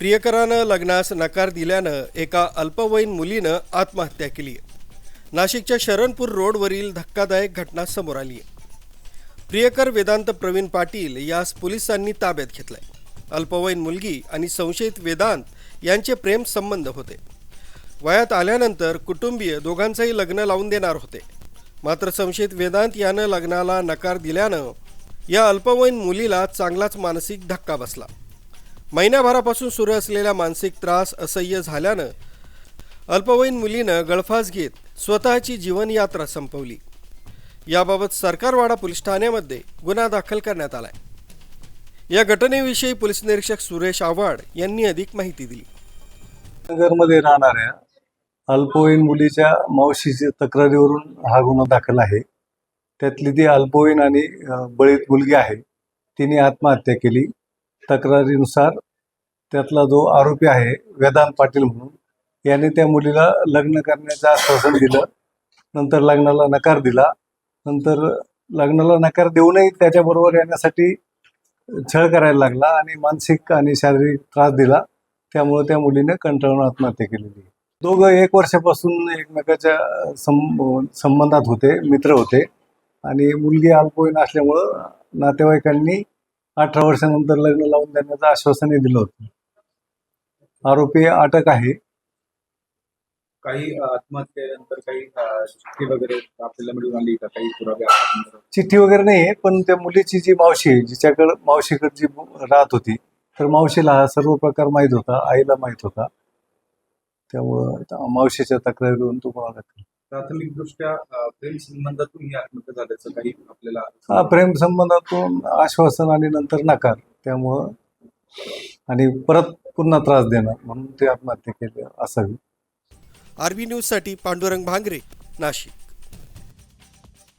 प्रियकरानं लग्नास नकार दिल्यानं एका अल्पवयीन मुलीनं आत्महत्या केली नाशिकच्या शरणपूर रोडवरील धक्कादायक घटना समोर आली आहे प्रियकर वेदांत प्रवीण पाटील यास पोलिसांनी ताब्यात घेतलाय. अल्पवयीन मुलगी आणि संशयित वेदांत यांचे प्रेम संबंध होते. वयात आल्यानंतर कुटुंबीय दोघांचंही लग्न लावून देणार होते. मात्र संशयित वेदांत यानं लग्नाला नकार दिल्यानं या अल्पवयीन मुलीला चांगलाच मानसिक धक्का बसला. महिन्याभरापासून सुरू असलेला मानसिक त्रास असह्य झाल्यानं अल्पवयीन मुलीनं गळफास घेत स्वतःची जीवनयात्रा संपवली. याबाबत सरकारवाडा पोलीस ठाण्यामध्ये गुन्हा दाखल करण्यात आलाय. या घटनेविषयी पोलीस निरीक्षक सुरेश आव्हाड यांनी अधिक माहिती दिली. नगरमध्ये राहणाऱ्या अल्पवयीन मुलीच्या मावशीच्या तक्रारीवरून हा गुन्हा दाखल आहे. त्यातली ती अल्पवयीन आणि बळीत मुलगी आहे. तिने आत्महत्या केली. तक्रारीनुसार त्यातला जो आरोपी आहे वेदांत पाटील म्हणून याने त्या मुलीला लग्न करण्याचं आश्वासन दिलं नंतर लग्नाला नकार दिला नंतर लग्नाला नकार देऊनही त्याच्याबरोबर येण्यासाठी छळ करायला लागला आणि मानसिक आणि शारीरिक त्रास दिला. त्यामुळे त्या मुलीने कंटाळून आत्महत्या केलेली. दोघं एक वर्षापासून एकमेकाच्या सं संबंधात होते मित्र होते. आणि मुलगी अल्पवयीन असल्यामुळं नातेवाईकांनी अठरा वर्षानंतर लग्न लावून देण्याचं आश्वासनही दिलं होतं. आरोपी अटक आहे. काही आत्महत्येनंतर काही चिठ्ठी वगैरे आपल्याला मिळून आली का? काही पुरावे चिठ्ठी वगैरे नाही पण त्या मुलीची जी मावशी आहे जिच्याकडं मावशीकडे जी राहत होती तर मावशीला हा सर्व प्रकार माहीत होता आईला माहीत होता. त्यामुळं त्या मावशीच्या तक्रारीवरून तो गुन्हा दाखल प्राथमिकदृष्ट्या प्रेम संबंधातून ही आत्महत्या झाल्याचं काही आपल्याला हा प्रेम संबंधातून आश्वासन आणि नंतर नकार त्यामुळं आणि परत पुन्हा त्रास देणार म्हणून ते आत्महत्या केली असावी. आरबी न्यूजसाठी पांडुरंग भांगरे नाशिक.